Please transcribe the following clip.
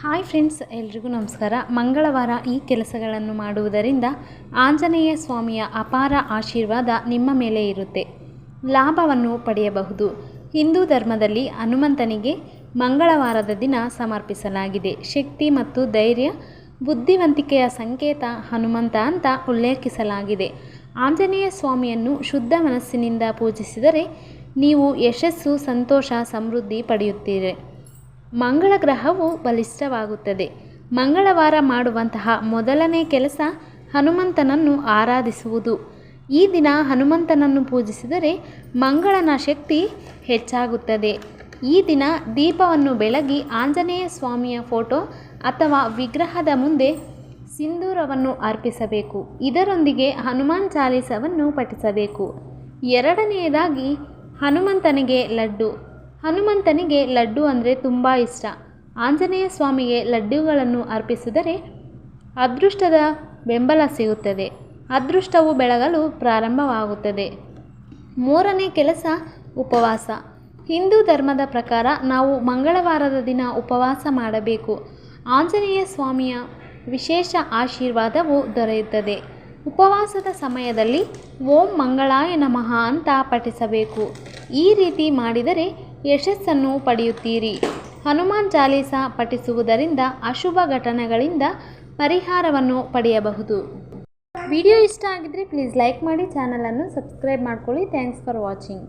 Hi friends, ಎಲ್ರಿಗೂ ನಮಸ್ಕಾರ. ಮಂಗಳವಾರ ಈ ಕೆಲಸಗಳನ್ನು ಮಾಡುವುದರಿಂದ ಆಂಜನೇಯ ಸ್ವಾಮಿಯ ಅಪಾರ ಆಶೀರ್ವಾದ ನಿಮ್ಮ ಮೇಲೆ ಇರುತ್ತೆ. ಲಾಭವನ್ನು ಪಡೆಯಬಹುದು. ಹಿಂದೂ ಧರ್ಮದಲ್ಲಿ ಹನುಮಂತನಿಗೆ ಮಂಗಳವಾರದ ದಿನ ಸಮರ್ಪಿಸಲಾಗಿದೆ. ಶಕ್ತಿ ಮತ್ತು ಧೈರ್ಯ, ಬುದ್ಧಿವಂತಿಕೆಯ ಸಂಕೇತ ಹನುಮಂತ ಅಂತ ಉಲ್ಲೇಖಿಸಲಾಗಿದೆ. ಆಂಜನೇಯ ಸ್ವಾಮಿಯನ್ನು ಶುದ್ಧ ಮನಸ್ಸಿನಿಂದ ಪೂಜಿಸಿದರೆ ನೀವು ಯಶಸ್ಸು, ಸಂತೋಷ, ಸಮೃದ್ಧಿ ಪಡೆಯುತ್ತೀರಿ. ಮಂಗಳ ಗ್ರಹವು ಬಲಿಷ್ಠವಾಗುತ್ತದೆ. ಮಂಗಳವಾರ ಮಾಡುವಂತಹ ಮೊದಲನೇ ಕೆಲಸ ಹನುಮಂತನನ್ನು ಆರಾಧಿಸುವುದು. ಈ ದಿನ ಹನುಮಂತನನ್ನು ಪೂಜಿಸಿದರೆ ಮಂಗಳನ ಶಕ್ತಿ ಹೆಚ್ಚಾಗುತ್ತದೆ. ಈ ದಿನ ದೀಪವನ್ನು ಬೆಳಗಿ ಆಂಜನೇಯ ಸ್ವಾಮಿಯ ಫೋಟೋ ಅಥವಾ ವಿಗ್ರಹದ ಮುಂದೆ ಸಿಂಧೂರವನ್ನು ಅರ್ಪಿಸಬೇಕು. ಇದರೊಂದಿಗೆ ಹನುಮಾನ್ ಚಾಲೀಸವನ್ನು ಪಠಿಸಬೇಕು. ಎರಡನೆಯದಾಗಿ ಹನುಮಂತನಿಗೆ ಲಡ್ಡು. ಹನುಮಂತನಿಗೆ ಲಡ್ಡು ಅಂದರೆ ತುಂಬ ಇಷ್ಟ. ಆಂಜನೇಯ ಸ್ವಾಮಿಗೆ ಲಡ್ಡುಗಳನ್ನು ಅರ್ಪಿಸಿದರೆ ಅದೃಷ್ಟದ ಬೆಂಬಲ ಸಿಗುತ್ತದೆ. ಅದೃಷ್ಟವು ಬೆಳಗಲು ಪ್ರಾರಂಭವಾಗುತ್ತದೆ. ಮೂರನೇ ಕೆಲಸ, ಉಪವಾಸ. ಹಿಂದೂ ಧರ್ಮದ ಪ್ರಕಾರ ನಾವು ಮಂಗಳವಾರದ ದಿನ ಉಪವಾಸ ಮಾಡಬೇಕು. ಆಂಜನೇಯ ಸ್ವಾಮಿಯ ವಿಶೇಷ ಆಶೀರ್ವಾದವು ದೊರೆಯುತ್ತದೆ. ಉಪವಾಸದ ಸಮಯದಲ್ಲಿ ಓಂ ಮಂಗಳಾಯ ನಮಃ ಅಂತ ಪಠಿಸಬೇಕು. ಈ ರೀತಿ ಮಾಡಿದರೆ ಯಶಸ್ಸನ್ನು ಪಡೆಯುತ್ತೀರಿ. ಹನುಮಾನ್ ಚಾಲೀಸ ಪಠಿಸುವುದರಿಂದ ಅಶುಭ ಘಟನೆಗಳಿಂದ ಪರಿಹಾರವನ್ನು ಪಡೆಯಬಹುದು. ವಿಡಿಯೋ ಇಷ್ಟ ಆಗಿದ್ದರೆ ಪ್ಲೀಸ್ ಲೈಕ್ ಮಾಡಿ, ಚಾನಲನ್ನು ಸಬ್ಸ್ಕ್ರೈಬ್ ಮಾಡ್ಕೊಳ್ಳಿ. Thanks for watching.